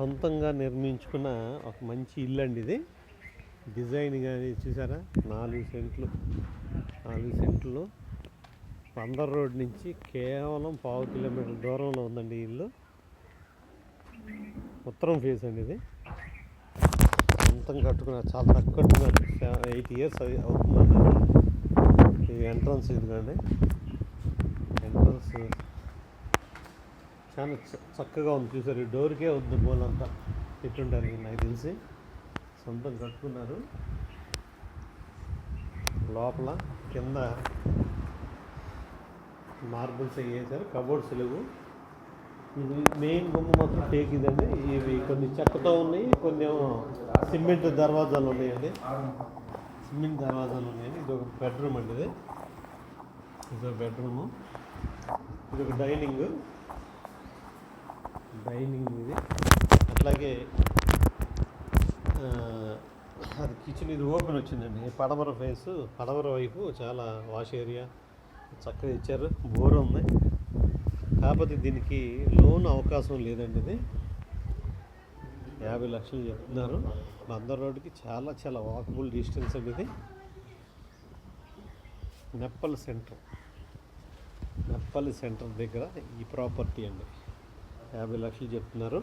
సొంతంగా నిర్మించుకున్న ఒక మంచి ఇల్లు అండి ఇది. డిజైన్ కానీ చూసారా? నాలుగు సెంట్లు నాలుగు సెంట్లు. పందర్ రోడ్ నుంచి కేవలం పావు కిలోమీటర్ దూరంలో ఉందండి ఇల్లు. ఉత్తరం ఫేస్ అండి ఇది. సొంతం కట్టుకున్నారు చాలా తక్కువ కట్టుకున్నారు ఎయిట్ ఇయర్స్ అవుతుందండి ఇది. ఎంట్రన్స్ ఇది కానీ ఎంట్రన్స్ చాలా చ- చక్కగా ఉంది. చూసారు ఈ డోర్కే ఉంది బోల్ అంతా పెట్టుంటారు నాకు తెలిసి సొంతం కట్టుకున్నారు. లోపల కింద మార్బుల్స్ అవి వేసారు కబోర్డ్స్ లేవు. ఇది మెయిన్ బొమ్మ మాత్రం టేక్ ఇదండి. ఇవి కొన్ని చెక్కతో ఉన్నాయి కొన్ని ఏమో సిమెంట్ దర్వాజాలు ఉన్నాయండి. సిమెంట్ దర్వాజాలు ఉన్నాయండి. ఇది ఒక బెడ్రూమ్ అండి ఇది. ఇది ఒక బెడ్రూము. ఇది ఒక డైనింగ్. డైనింగ్ ఇది. అట్లాగే అది కిచెన్ ఇది ఓపెన్ వచ్చిందండి. పడమర ఫేస్ పడమర వైపు చాలా వాష్ ఏరియా. చక్కగా ఇచ్చారు. బోర్ ఉంది. కాకపోతే దీనికి లోన్ అవకాశం లేదండి ఇది. యాభై లక్షలు చెప్తున్నారు. బందర్ రోడ్డుకి చాలా చాలా వాకబుల్ డిస్టెన్స్ అండి ఇది. నెప్పల్ సెంటర్. నెప్పల్ సెంటర్ దగ్గర ఈ ప్రాపర్టీ అండి. యాభై లక్షలు చెప్తున్నారు.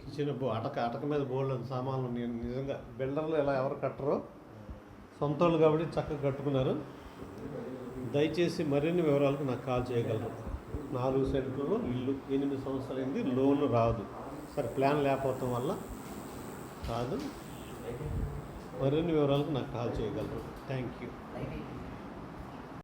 కిచెన్ అటక అటక మీద బోల్డ్ సామాన్లు నిజంగా బిల్డర్లు ఇలా ఎవరు కట్టరు. సొంత వాళ్ళు కాబట్టి చక్కగా కట్టుకున్నారు. దయచేసి మరిన్ని వివరాలకు నాకు కాల్ చేయగలరు. నాలుగు సెంట్లలో ఇల్లు ఎనిమిది సంవత్సరాలైంది లోన్ రాదు. సరే ప్లాన్ లేకపోవటం వల్ల కాదు. మరిన్ని వివరాలకు నాకు కాల్ చేయగలరు. Thank you.